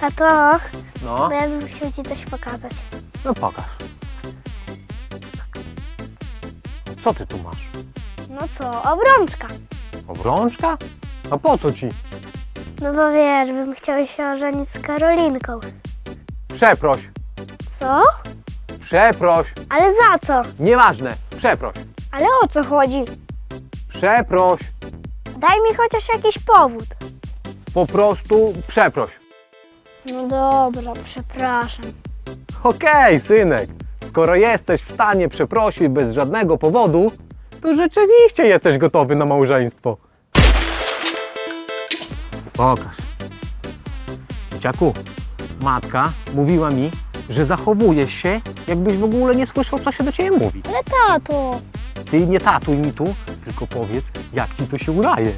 Tato, No, bo ja bym chciał ci coś pokazać. no pokaż. Co ty tu masz? No co, obrączka. Obrączka? A po co ci? No bo wiesz, bym chciał się ożenić z Karolinką. Przeproś, Co? przeproś. Ale za co? Nieważne, przeproś. Ale o co chodzi? Przeproś. Daj mi chociaż jakiś powód. Po prostu przeproś. No dobra, przepraszam. Okej, synek. Skoro jesteś w stanie przeprosić bez żadnego powodu, to rzeczywiście jesteś gotowy na małżeństwo. Pokaż. Dzieciaku, matka mówiła mi, że zachowujesz się, jakbyś w ogóle nie słyszał, co się do ciebie mówi. Ale tato, Ty nie tatuj mi tu, tylko powiedz, jak ci to się udaje.